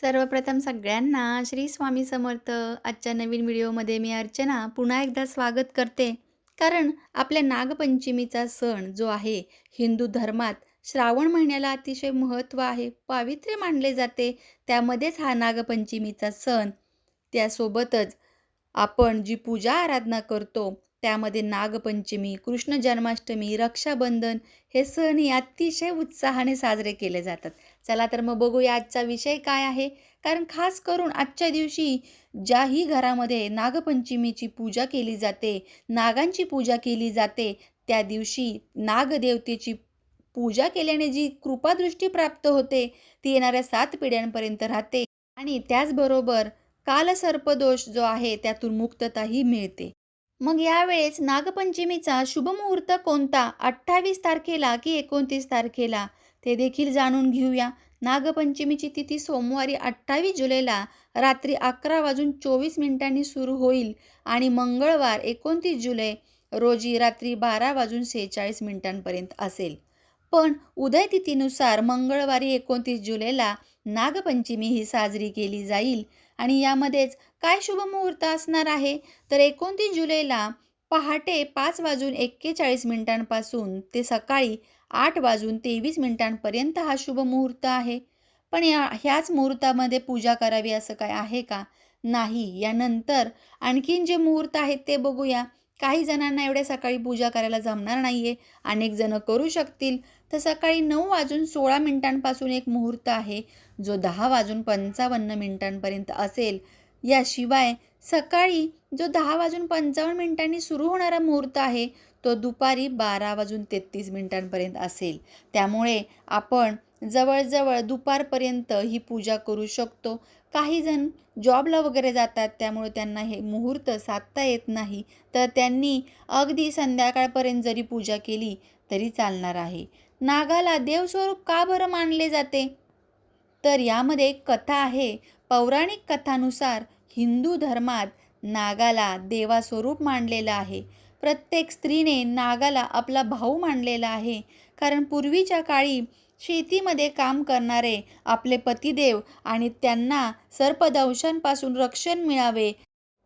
सर्वप्रथम सगळ्यांना श्री स्वामी समर्थ. आजच्या नवीन व्हिडिओमध्ये मी अर्चना पुन्हा एकदा स्वागत करते. कारण आपल्या नागपंचमीचा सण जो आहे हिंदू धर्मात श्रावण महिन्याला अतिशय महत्त्व आहे पावित्र्य मानले जाते. त्यामध्येच हा नागपंचमीचा सण. त्यासोबतच आपण जी पूजा आराधना करतो त्यामध्ये नागपंचमी कृष्ण जन्माष्टमी रक्षाबंधन हे सणही अतिशय उत्साहाने साजरे केले जातात. चला तर मग बघूया आजचा विषय काय आहे. कारण खास करून आजच्या दिवशी ज्याही घरामध्ये नागपंचमीची पूजा केली जाते नागांची पूजा केली जाते त्या दिवशी नागदेवतेची पूजा केल्याने जी कृपादृष्टी प्राप्त होते ती येणाऱ्या सात पिढ्यांपर्यंत राहते. आणि त्याचबरोबर कालसर्पदोष जो आहे त्यातून मुक्तताही मिळते. मग यावेळेस नागपंचमीचा शुभमुहूर्त कोणता? अठ्ठावीस तारखेला की एकोणतीस तारखेला? ते देखील जाणून घेऊया. नागपंचमीची तिथी सोमवारी अठ्ठावीस जुलैला रात्री अकरा वाजून चोवीस मिनिटांनी सुरू होईल आणि मंगळवार एकोणतीस जुलै रोजी रात्री बारा वाजून सेहेचाळीस मिनिटांपर्यंत असेल. पण उदयतिथीनुसार मंगळवारी एकोणतीस जुलैला नागपंचमी ही साजरी केली जाईल. आणि यामध्येच काय शुभमुहूर्त असणार आहे? तर एकोणतीस जुलैला पहाटे पाच वाजून एक्केचाळीस मिनिटांपासून ते सकाळी आठ वाजून तेवीस मिनिटांपर्यंत हा शुभ मुहूर्त आहे. पण या ह्याच मुहूर्तामध्ये पूजा करावी असं काय आहे का? नाही यानंतर आणखीन जे मुहूर्त आहेत ते बघूया. काही जणांना एवढ्या सकाळी पूजा करायला जमणार नाही आहे अनेक जणं करू शकतील. तर सकाळी नऊ वाजून सोळा मिनिटांपासून एक मुहूर्त आहे. जो दहा वाजून पंचावन्न मिनिटांपर्यंत असेल. याशिवाय सकाळी जो दहा वाजून पंचावन्न मिनिटांनी सुरू होणारा मुहूर्त आहे तो दुपारी बारा वाजून तेहतीस मिनिटांपर्यंत असेल. त्यामुळे आपण जवळजवळ दुपारपर्यंत ही पूजा करू शकतो. काही जण जॉबला वगैरे जातात त्यामुळे त्यांना हे मुहूर्त साधता येत नाही. तर त्यांनी अगदी संध्याकाळपर्यंत जरी पूजा केली तरी चालणार आहे. नागाला देवस्वरूप का बरं मानले जाते? तर यामध्ये एक कथा आहे. पौराणिक कथानुसार हिंदू धर्मात नागाला देवास्वरूप मानलेलं आहे. प्रत्येक स्त्रीने नागाला आपला भाऊ मानलेला आहे. कारण पूर्वीच्या काळी शेतीमध्ये काम करणारे आपले पतिदेव आणि त्यांना सर्पदंशांपासून रक्षण मिळावे.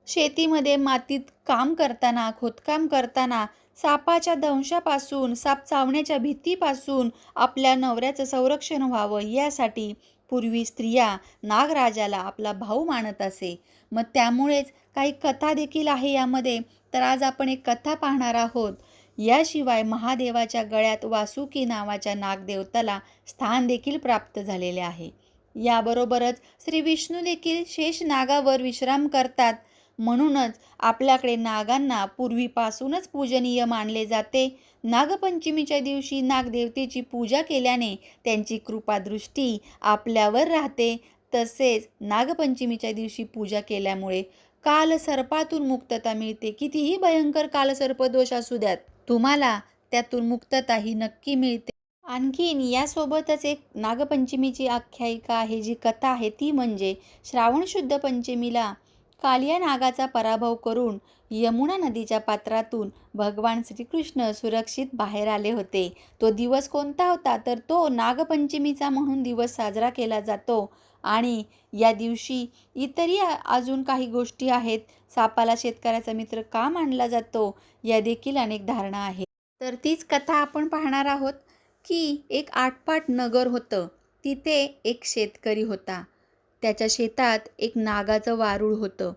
शेतीमध्ये मातीत काम करताना खोदकाम करताना सापाच्या दंशापासून साप चावण्याच्या भीतीपासून आपल्या नवऱ्याचं संरक्षण व्हावं यासाठी पूर्वी स्त्रिया नागराजाला आपला भाऊ मानत असे. मग त्यामुळेच काही कथा देखील आहे यामध्ये. तर आज आपण एक कथा पाहणार आहोत. याशिवाय महादेवाच्या गळ्यात वासुकी नावाच्या नागदेवताला स्थान देखील प्राप्त झालेले आहे. याबरोबरच श्री विष्णू देखील शेष नागावर विश्राम करतात. म्हणूनच आपल्याकडे नागांना पूर्वीपासूनच पूजनीय मानले जाते. नागपंचमीच्या दिवशी नागदेवतेची पूजा केल्याने त्यांची कृपादृष्टी आपल्यावर राहते. तसेच नागपंचमीच्या दिवशी पूजा केल्यामुळे कालसर्पातून मुक्तता मिळते. कितीही भयंकर कालसर्पदोष असू द्यात तुम्हाला त्यातून मुक्तताही नक्की मिळते. आणखीन यासोबतच एक नागपंचमीची आख्यायिका आहे जी कथा आहे ती म्हणजे श्रावण शुद्ध पंचमीला कालिया नागाचा पराभव करून यमुना नदीच्या पात्रातून भगवान श्रीकृष्ण सुरक्षित बाहेर आले होते. तो दिवस कोणता होता? तर तो नागपंचमीचा म्हणून दिवस साजरा केला जातो. आणि या दिवशी इतरही अजून काही गोष्टी आहेत. सापाला शेतकऱ्याचा मित्र का मानला जातो? या देखील अनेक धारणा आहेत. तर तीच कथा आपण पाहणार आहोत की एक आटपाट नगर होतं. तिथे एक शेतकरी होता. त्याच्या शेतात एक नागाचं वारूळ होतं.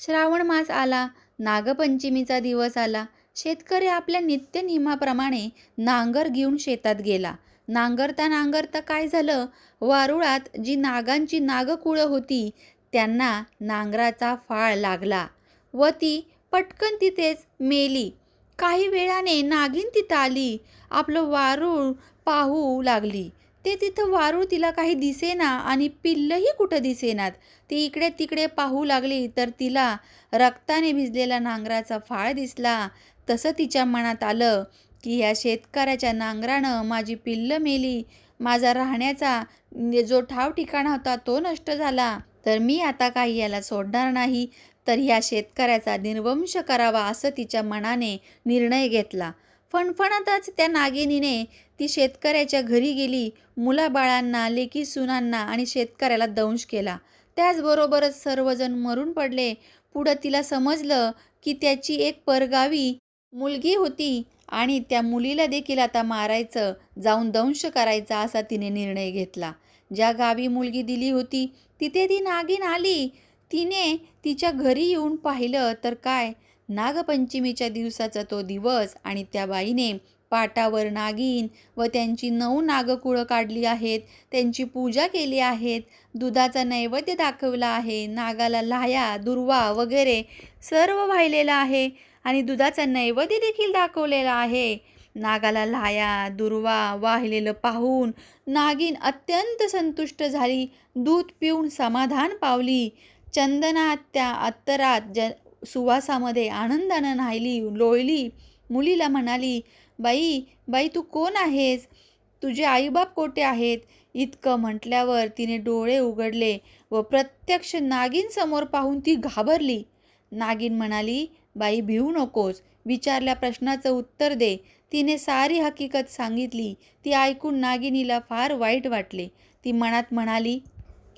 श्रावण मास आला नागपंचमीचा दिवस आला. शेतकरी आपल्या नित्यनियमाप्रमाणे नांगर घेऊन शेतात गेला. नांगरता नांगरता काय झालं? वारुळात जी नागांची नागकुळं होती त्यांना नांगराचा फाळ लागला व ती पटकन तिथेच मेली. काही वेळाने नागिन तिथं आली. आपलं वारूळ पाहू लागली. ते तिथं वारूळ तिला काही दिसेना आणि पिल्लही कुठं दिसेनात. ती इकडे तिकडे पाहू लागली तर तिला रक्ताने भिजलेला नांगराचा फाळ दिसला. तसं तिच्या मनात आलं. की ह्या शेतकऱ्याच्या नांगरानं माझी पिल्लं मेली. माझा राहण्याचा जो ठाव ठिकाणा होता तो नष्ट झाला. तर मी आता काही याला सोडणार नाही. तर ह्या शेतकऱ्याचा निर्वंश करावा असं तिच्या मनाने निर्णय घेतला. फणफणतच त्या नागिनीने ती शेतकऱ्याच्या घरी गेली. मुलाबाळांना लेकी सुनांना आणि शेतकऱ्याला दंश केला. त्याचबरोबरच सर्वजण मरून पडले. पुढं तिला समजलं की त्याची एक परगावी मुलगी होती. आणि त्या मुलीला देखील आता मारायचं जाऊन दंश करायचा असा तिने निर्णय घेतला. ज्या गावी मुलगी दिली होती तिथे ती नागिन आली. तिने तिच्या घरी येऊन पाहिलं तर काय? नागपंचमीच्या दिवसाचा तो दिवस आणि त्या बाईने पाटावर नागिन व त्यांची नऊ नागकुळं काढली आहेत. त्यांची पूजा केली आहेत. दुधाचा नैवेद्य दाखवला आहे. नागाला लाह्या दुर्वा वगैरे सर्व वाहिलेलं आहे. आणि दुधाचा नैवेद्य देखील दाखवलेला आहे. नागाला लाया दुर्वा वाहिलेलं पाहून नागिन अत्यंत संतुष्ट झाली. दूध पिऊन समाधान पावली. चंदनात त्या अत्तरात ज सुवासामध्ये आनंदानं न्हायली लोळली. मुलीला म्हणाली बाई बाई तू कोण आहेस? तुझे आईबाप कोठे आहेत? इतकं म्हटल्यावर तिने डोळे उघडले व प्रत्यक्ष नागिन समोर पाहून ती घाबरली. नागिन म्हणाली बाई भिवू नकोस विचारल्या प्रश्नाचं उत्तर दे. तिने सारी हकीकत सांगितली. ती ऐकून नागिनीला फार वाईट वाटले. ती मनात म्हणाली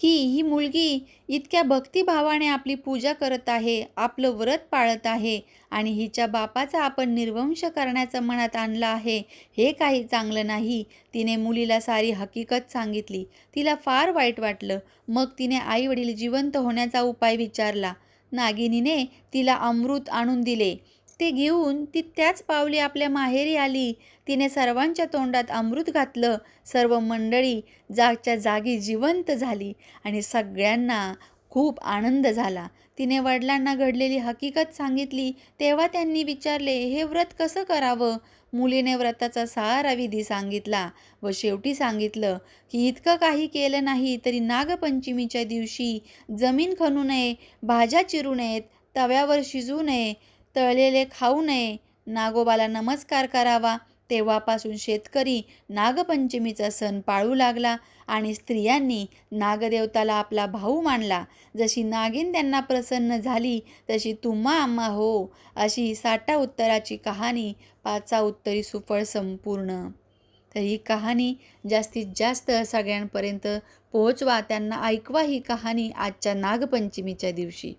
की ही मुलगी इतक्या भक्तिभावाने आपली पूजा करत आहे आपलं व्रत पाळत आहे आणि हिच्या बापाचा आपण निर्वंश करण्याचं मनात आणलं आहे हे काही चांगलं नाही. तिने मुलीला सारी हकीकत सांगितली. तिला फार वाईट वाटलं. मग तिने आईवडील जिवंत होण्याचा उपाय विचारला. नागिनीने तिला अमृत आणून दिले. ते घेऊन ती त्याच पावली आपल्या माहेरी आली. तिने सर्वांच्या तोंडात अमृत घातलं. सर्व मंडळी जागच्या जागी जिवंत झाली आणि सगळ्यांना खूप आनंद झाला. तिने वडिलांना घडलेली हकीकत सांगितली तेव्हा त्यांनी विचारले हे व्रत कसं करावं? मुलीने व्रताचा सारा विधी सांगितला व शेवटी सांगितलं की इतकं काही केलं नाही तरी नागपंचमीच्या दिवशी जमीन खणू नये भाज्या चिरू नयेत तव्यावर शिजू नये तळलेले खाऊ नये. नागोबाला नमस्कार करावा. तेव्हापासून शेतकरी नागपंचमीचा सण पाळू लागला आणि स्त्रियांनी नागदेवताला आपला भाऊ मानला. जशी नागिन त्यांना प्रसन्न झाली तशी तुम्हा आम्हा हो अशी साठा उत्तराची कहाणी पाचा उत्तरी सुफळ संपूर्ण. तर ही कहाणी जास्तीत जास्त सगळ्यांपर्यंत पोहोचवा. त्यांना ऐकवा ही कहाणी आजच्या नागपंचमीच्या दिवशी.